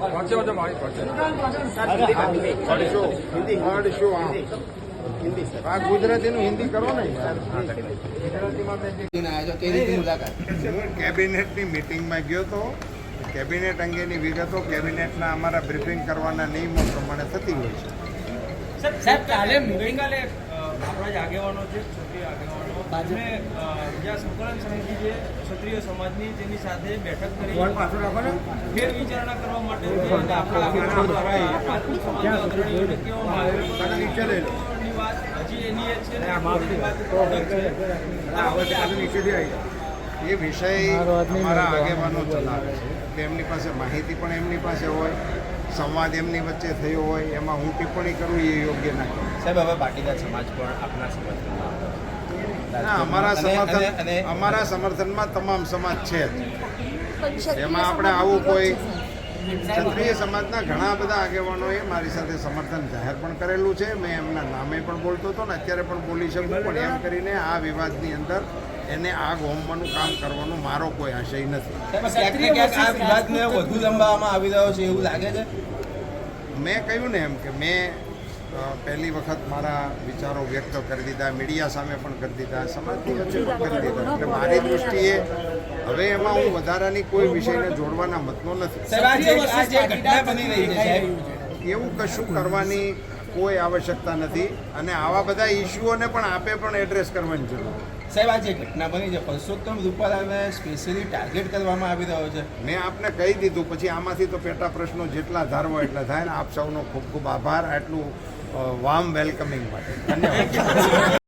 વાંચે મારી વાંચે અડશો અડશો આ ગુજરાતીનું હિન્દી કરો ને. કેબિનેટની મિટિંગમાં ગયો તો કેબિનેટ અંગેની વિગતો કેબિનેટના અમારા બ્રીફિંગ કરવાના નિયમો પ્રમાણે થતી હોય છે. સાહેબ કાલે આપણા જ આગેવાનો છે ક્ષત્રિય આગેવાનો. અને જ્યાં સંકલન સમિતિ છે ક્ષત્રિય સમાજની તેની સાથે બેઠક કરી ફેર વિચારણા કરવા માટે આપણા હજી એની એ છે એ વિષય અમારા આગેવાનો ચલાવે છે. એટલે એમની પાસે માહિતી પણ એમની પાસે હોય સંવાદ એમની વચ્ચે થયો હોય એમાં હું ટિપ્પણી કરું એ યોગ્ય ના. સાહેબ હવે બાકીના સમાજ પણ આપના સમર્થનમાં ના અમારા સમર્થન અમારા સમર્થનમાં તમામ સમાજ છે એમાં આપણે આવું કોઈ ક્ષત્રિય સમાજના ઘણા બધા આગેવાનોએ મારી સાથે સમર્થન જાહેર પણ કરેલું છે. મેં એમના નામે પણ બોલતો હતો ને અત્યારે પણ બોલી શકું પણ એમ કરીને આ વિવાદની અંદર એને આગ હોમવાનું કામ કરવાનો મારો કોઈ આશય નથી. આ વિવાદને વધુ લંબાવવામાં આવી રહ્યો છે એવું લાગે છે? મેં કહ્યું ને એમ કે મેં પહેલી વખત મારા વિચારો વ્યક્ત કરી દીધા મીડિયા સામે પણ કરી દીધા સમાજની વચ્ચે પણ કરી દીધા. એટલે મારી દૃષ્ટિએ હવે એમાં હું વધારાની કોઈ વિષયને જોડવાના મતનો નથી. એવું કશું કરવાની કોઈ આવશ્યકતા નથી અને આવા બધા ઇસ્યુઓને પણ આપે પણ એડ્રેસ કરવાની જરૂર. સાહેબ આ જે ઘટના બની છે પરસોત્તમ રૂપાલાને સ્પેશિયલી ટાર્ગેટ કરવામાં આવી રહ્યો છે. મેં આપને કહી દીધું પછી આમાંથી તો પેટા પ્રશ્નો જેટલા ધારવો એટલા થાય ને આપ સૌનો ખૂબ ખૂબ આભાર. આટલું વામ વેલકમિંગ માટે. ધન્યવાદ.